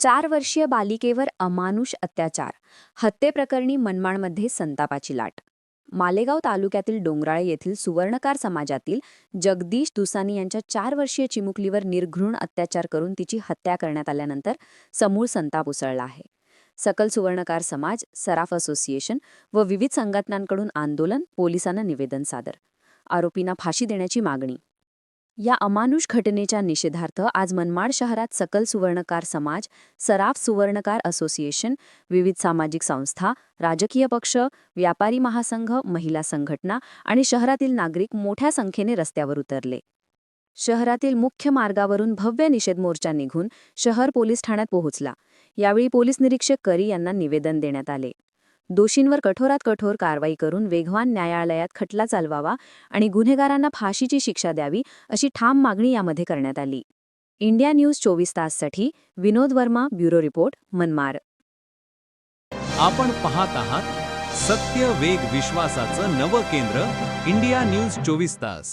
चार वर्षीय बालिकेवर अमानुष अत्याचार हत्येप्रकरणी मनमाडमध्ये संतापाची लाट. मालेगाव तालुक्यातील डोंगराळे येथील सुवर्णकार समाजातील जगदीश दुसानी यांच्या चार वर्षीय चिमुकलीवर निर्घृण अत्याचार करून तिची हत्या करण्यात आल्यानंतर समूळ संताप उसळला आहे. सकल सुवर्णकार समाज सराफ असोसिएशन व विविध संघटनांकडून आंदोलन पोलिसांना निवेदन सादर. आरोपींना फाशी देण्याची मागणी या अमानुष घटनेच्या निषेधार्थ आज मनमाड शहरात सकल सुवर्णकार समाज सराफ सुवर्णकार असोसिएशन विविध सामाजिक संस्था राजकीय पक्ष व्यापारी महासंघ महिला संघटना आणि शहरातील नागरिक मोठ्या संख्येने रस्त्यावर उतरले. शहरातील मुख्य मार्गावरून भव्य निषेध मोर्चा निघून शहर पोलीस ठाण्यात पोहोचला. यावेळी पोलीस निरीक्षक करी यांना निवेदन देण्यात आले. दोषींवर कठोरात कठोर कारवाई करून वेगवान न्यायालयात खटला चालवावा आणि गुन्हेगारांना फाशीची शिक्षा द्यावी अशी ठाम मागणी यामध्ये करण्यात आली. इंडिया न्यूज चोवीस ताससाठी विनोद वर्मा ब्युरो रिपोर्ट मनमार आपण पाहत आहात सत्य वेग विश्वासाचं नवं केंद्र इंडिया न्यूज चोवीस तास.